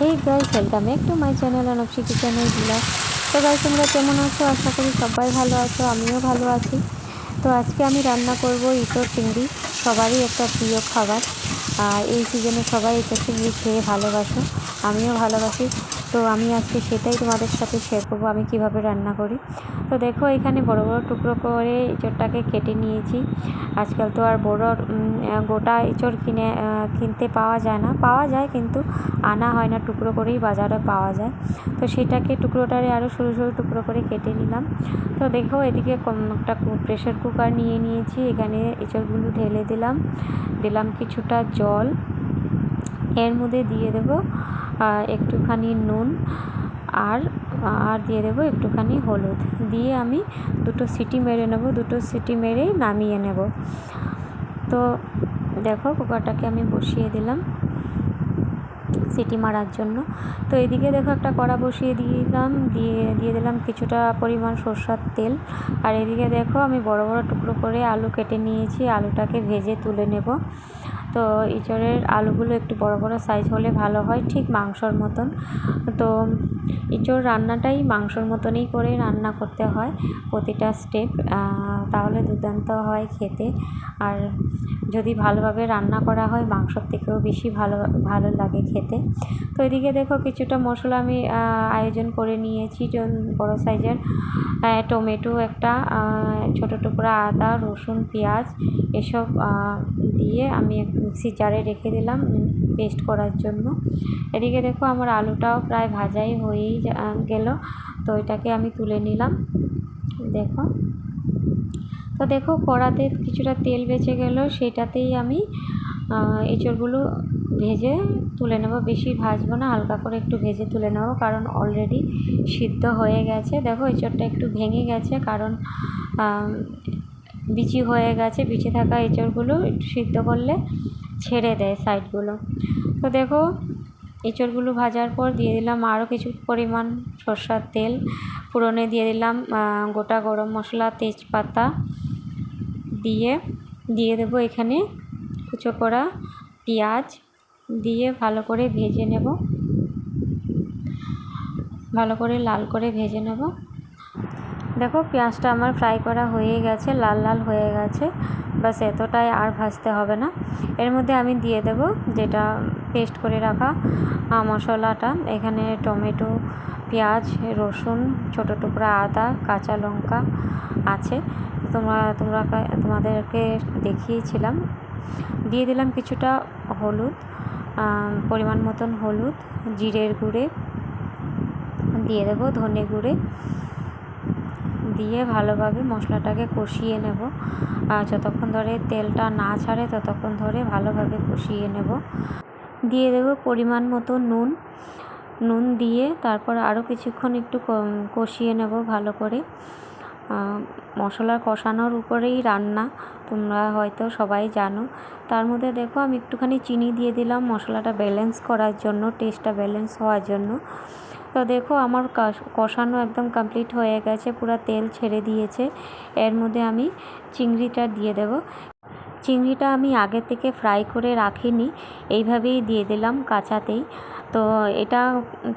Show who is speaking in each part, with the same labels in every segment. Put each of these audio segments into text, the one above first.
Speaker 1: Hey guys welcome back to my channel অনপসি কিচেনের blog তো guys তোমরা কেমন আছো? আশা করি সবাই ভালো আছো, আমিও ভালো আছি। তো আজকে আমি রান্না করব ইঁচড় চিংড়ি, সবারই একটা প্রিয় খাবার। আর এই সিজনে সবাই ইঁচড় চিংড়ি খেয়ে ভালোবাসো, আমিও ভালোবাসি। তো আমি আজকে সেটাই তোমাদের সাথে শেয়ার করব, আমি কীভাবে রান্না করি। তো দেখো, এখানে বড় বড় টুকরো করে ইঁচড়টাকে কেটে নিয়েছি। আজকাল তো আর বড় গোটা ইঁচড় কিনে কিনতে পাওয়া যায় না। পাওয়া যায় কিন্তু আনা হয় না, টুকরো করেই বাজারে পাওয়া যায়। তো সেটাকে টুকরোটারে আরও সরু সরু টুকরো করে কেটে নিলাম। তো দেখো, এদিকে একটা প্রেশার কুকার নিয়ে নিয়েছি। এখানে এঁচড়গুলো ঢেলে দিলাম। দিলাম কিছুটা জল। এর মধ্যে দিয়ে দেব একটুখানি নুন আর আর দিয়ে দেবো একটুখানি হলুদ। দিয়ে আমি দুটো সিটি মেরে নেব, দুটো সিটি মেরেই নামিয়ে নেব। তো দেখো, কুকারটাকে আমি বসিয়ে দিলাম সিটি মারার জন্য। তো এদিকে দেখো একটা কড়া বসিয়ে দিলাম, দিয়ে দিয়ে দিলাম কিছুটা পরিমাণ সর্ষার তেল। আর এদিকে দেখো আমি বড় বড় টুকরো করে আলু কেটে নিয়েছি, আলুটাকে ভেজে তুলে নেব। তো ইঁচড়ের আলুগুলো একটু বড় বড় সাইজ হলে ভালো হয়, ঠিক মাংসর মতন। তো ইঁচড় রান্নাটাই মাংসর মতনই করে রান্না করতে হয় প্রতিটা স্টেপ তাহলে দুর্দান্ত হয় খেতে। আর যদি ভালোভাবে রান্না করা হয়, মাংসর থেকেও বেশি ভালো ভালো লাগে খেতে। তো এদিকে দেখো কিছুটা মশলা আমি আয়োজন করে নিয়েছি বড় সাইজের টমেটো একটা ছোটো টুকরা আদা, রসুন, পেঁয়াজ, এসব দিয়ে আমি মিক্সি জারে রেখে দিলাম পেস্ট করার জন্য। এদিকে দেখো আমার আলুটাও প্রায় ভাজাই হয়েই গেল। তো এটাকে আমি তুলে নিলাম। দেখো। তো দেখো কড়াতে কিছুটা তেল বেঁচে গেল, সেটাতেই আমি এঁচড়গুলো ভেজে তুলে নেব। বেশি ভাজবো না, হালকা করে একটু ভেজে তুলে নেব, কারণ অলরেডি সিদ্ধ হয়ে গেছে। দেখো এঁচড়টা একটু ভেঙে গেছে, কারণ বিচি হয়ে গেছে, বিচে থাকা এঁচড়গুলো একটু সিদ্ধ করলে ছেড়ে দেয় সাইডগুলো। তো দেখো, এঁচড়গুলো ভাজার পর দিয়ে দিলাম আরও কিছু পরিমাণ সর্ষার তেল। ফোড়নে দিয়ে দিলাম গোটা গরম মশলা, তেজপাতা দিয়ে। দিয়ে দেবো এখানে কুচো করা পেঁয়াজ দিয়ে ভালো করে ভেজে নেব। ভালো করে লাল করে ভেজে নেব। দেখো, পেঁয়াজটা আমার ফ্রাই করা হয়ে গেছে, লাল লাল হয়ে গেছে। বাস এতটাই আর ভাজতে হবে না। এর মধ্যে আমি দিয়ে দেব যেটা পেস্ট করে রাখা মশলাটা। এখানে টমেটো, পেঁয়াজ, রসুন, ছোটো টুকরা আদা, কাঁচা লঙ্কা আছে। তোমরা তোমরা, তোমাদেরকে দেখিয়েছিলাম। দিয়ে দিলাম কিছুটা হলুদ পরিমাণ মতন হলুদ, জিরের গুঁড়ে। দিয়ে দেবো ধনে গুঁড়ে। দিয়ে ভালোভাবে মশলাটাকে কষিয়ে নেব। আর যতক্ষণ ধরে তেলটা না ছাড়ে ততক্ষণ ধরে ভালোভাবে কষিয়ে নেব। দিয়ে দেবো পরিমাণ মতো নুন। নুন দিয়ে তারপর আরও কিছুক্ষণ একটু কষিয়ে নেব ভালো করে। মশলা কষানোর উপরেই রান্না, তোমরা হয়তো সবাই জানো। তার মধ্যে দেখো আমি একটুখানি চিনি দিয়ে দিলাম মশলাটা ব্যালেন্স করার জন্য টেস্টটা ব্যালেন্স হওয়ার জন্য। তো দেখো আমার কষানো একদম কমপ্লিট হয়ে গেছে, পুরো তেল ছেড়ে দিয়েছে। এর মধ্যে আমি চিংড়িটা দিয়ে দেব। চিংড়িটা আমি আগে থেকে ফ্রাই করে রাখিনি, এইভাবেই দিয়ে দিলাম কাঁচাতেই। তো এটা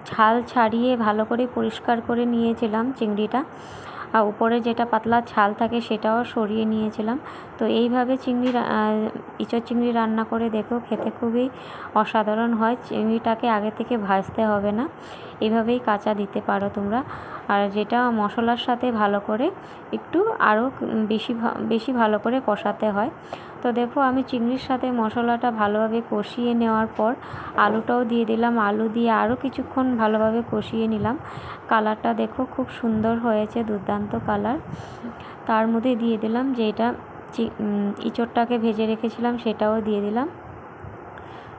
Speaker 1: ছাল ছাড়িয়ে ভালো করে পরিষ্কার করে নিয়েছিলাম চিংড়িটা। আর উপরে যেটা পাতলা ছাল থাকে সেটাও সরিয়ে নিয়েছিলাম। তো এইভাবে চিংড়ি ইঁচড় চিংড়ি রান্না করে দেখো, খেতে খুবই অসাধারণ হয়। চিংড়িটাকে আগে থেকে ভাজতে হবে না। এভাবেই কাঁচা দিতে পারো তোমরা। আর যেটা মশলার সাথে ভালো করে একটু আরও বেশি বেশি ভালো করে কষাতে হয়। তো দেখো আমি চিংড়ির সাথে মশলাটা ভালোভাবে কষিয়ে নেওয়ার পর আলুটাও দিয়ে দিলাম। আলু দিয়ে আরও কিছুক্ষণ ভালোভাবে কষিয়ে নিলাম। কালারটা দেখো খুব সুন্দর হয়েছে, দুর্দান্ত কালার। তার মধ্যে দিয়ে দিলাম যে এটা ইঁচড়টাকে ভেজে রেখেছিলাম, সেটাও দিয়ে দিলাম।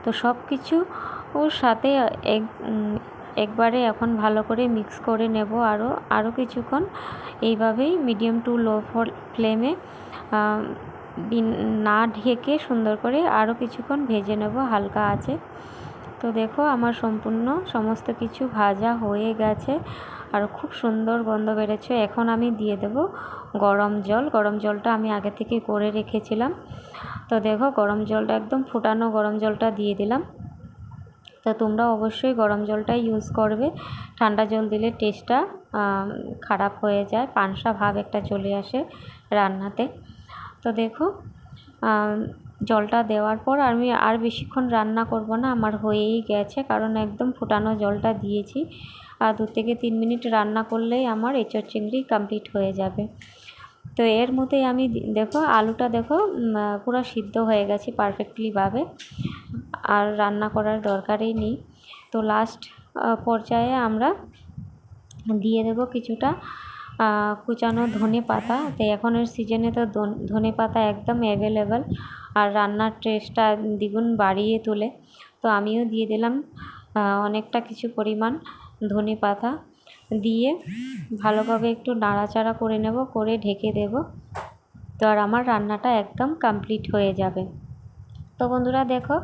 Speaker 1: তো সব কিছু ওর সাথে এক একবারে এখন ভালো করে মিক্স করে নেব আরও আরও কিছুক্ষণ। এইভাবেই মিডিয়াম টু লো ফ্লেমে না ঢেকে সুন্দর করে আরও কিছুক্ষণ ভেজে নেব, হালকা আছে। তো দেখো আমার সম্পূর্ণ সমস্ত কিছু ভাজা হয়ে গেছে আর খুব সুন্দর গন্ধ বেরোচ্ছে। এখন আমি দিয়ে দেব গরম জল। গরম জলটা আমি আগে থেকে করে রেখেছিলাম। তো দেখো গরম জলটা একদম ফুটানো গরম জলটা দিয়ে দিলাম। তো তোমরা অবশ্যই গরম জলটাই ইউজ করবে। ঠান্ডা জল দিলে টেস্টটা খারাপ হয়ে যায়, পানসা ভাব একটা চলে আসে রান্নাতে। তো দেখো জলটা দেওয়ার পর আমি আর বেশিক্ষণ রান্না করব না, আমার হয়েই গেছে, কারণ একদম ফুটানো জলটা দিয়েছি। আর দু থেকে তিন মিনিট রান্না করলেই আমার এঁচোড় চিংড়ি কমপ্লিট হয়ে যাবে। তো এর মধ্যেই আমি দেখো, আলুটা দেখো পুরো সিদ্ধ হয়ে গেছে পারফেক্টলিভাবে আর রান্না করার দরকারই নেই। তো লাস্ট পর্যায়ে আমরা দিয়ে দেব কিছুটা কুচানো ধনে পাতা। তো এখনের সিজনে তো ধনে পাতা একদম অ্যাভেলেবেল আর রান্নার টেস্টটা দ্বিগুণ বাড়িয়ে তোলে। তো আমিও দিয়ে দিলাম অনেকটা কিছু পরিমাণ ধনে পাতা দিয়ে ভালোভাবে একটু নাড়াচাড়া করে নেব, করে ঢেকে দেব। তো আর আমার রান্নাটা একদম কমপ্লিট হয়ে যাবে। তো বন্ধুরা দেখো,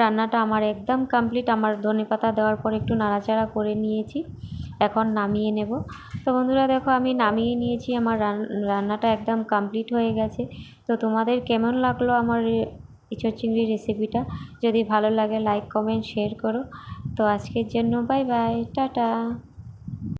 Speaker 1: রান্নাটা আমার একদম কমপ্লিট আমার ধনে পাতা দেওয়ার পর একটু নাড়াচাড়া করে নিয়েছি। এখন নামিয়ে নেব। তো বন্ধুরা দেখো, আমি নামিয়ে নিয়েছি। আমার রান্নাটা একদম কমপ্লিট হয়ে গেছে। তো তোমাদের কেমন লাগল আমার ইঁচড় চিংড়ি রেসিপিটা যদি ভালো লাগে লাইক কমেন্ট শেয়ার করো। তো আজকের জন্য বাই বাই টাটা।